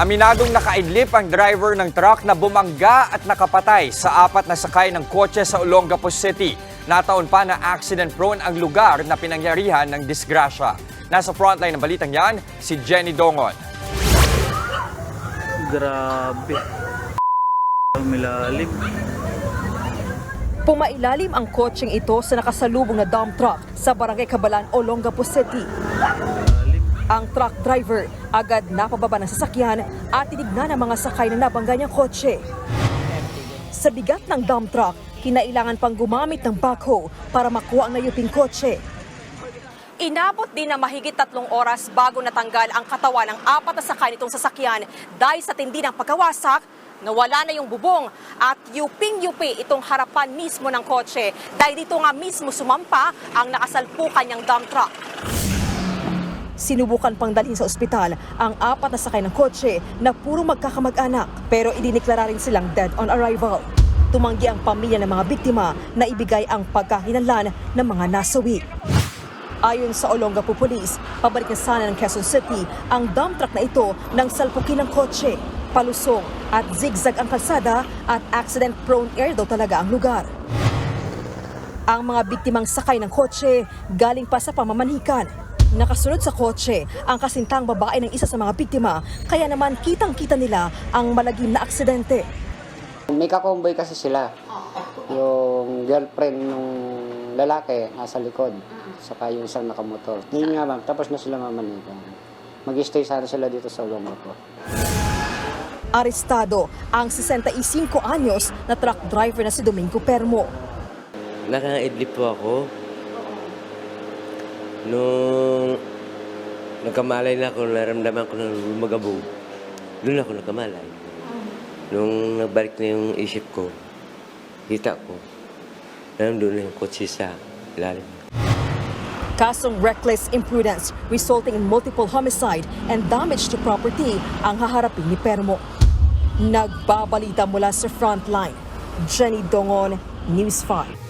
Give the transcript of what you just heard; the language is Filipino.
Aminadong nakaidlip ang driver ng truck na bumangga at nakapatay sa apat na sakay ng kotse sa Olongapo City. Nataon pa na accident-prone ang lugar na pinangyarihan ng disgrasya. Nasa frontline ng balitang yan, si Jenny Dongon. Grabe. Milalim. Pumailalim ang kotseng ito sa nakasalubong na dump truck sa Barangay Cabalan, Olongapo City. Ang truck driver agad napababa ng sasakyan at tinignan ang mga sakay na nabangga niyang kotse. Sa bigat ng dump truck, kinailangan pang gumamit ng backhoe para makuha ang nayuping kotse. Inabot din na mahigit tatlong oras bago natanggal ang katawan ng apat na sakay nitong sasakyan dahil sa tindi ng pagkawasak, nawala na yung bubong at yuping-yupi itong harapan mismo ng kotse dahil dito nga mismo sumampa ang nakasalpukan niyang dump truck. Sinubukan pang dalhin sa ospital ang apat na sakay ng kotse na puro magkakamag-anak pero idiniklara rin silang dead on arrival. Tumanggi ang pamilya ng mga biktima na ibigay ang pagkahinanlan ng mga nasawi. Ayon sa Olongapo Police, pabalik na sana ng Quezon City ang dump truck na ito ng salpukin ng kotse. Palusong at zigzag ang kalsada at accident-prone area daw talaga ang lugar. Ang mga biktimang sakay ng kotse galing pa sa pamamanhikan. Nakasunod sa kotse ang kasintang babae ng isa sa mga biktima kaya naman kitang-kita nila ang malagim na aksidente. May kakomboy kasi sila. Yung girlfriend nung lalaki nasa likod. Saka yung isang nakamotor. Yun nga ma'am, tapos na sila mamanikan. Mag-stay sana sila dito sa Olongapo. Arestado ang 65 anyos na truck driver na si Domingo Permo. Nakaidlip po ako. Nung nagkamalay na ako, naramdaman ko na lumagabog. Doon ako nagkamalay. Nung nagbalik na yung isip ko, kita ko, nandun na yung kotse sa ilalim. Kasong reckless imprudence resulting in multiple homicide and damage to property ang haharapin ni Permo. Nagbabalita mula sa frontline. Jenny Dongon, News 5.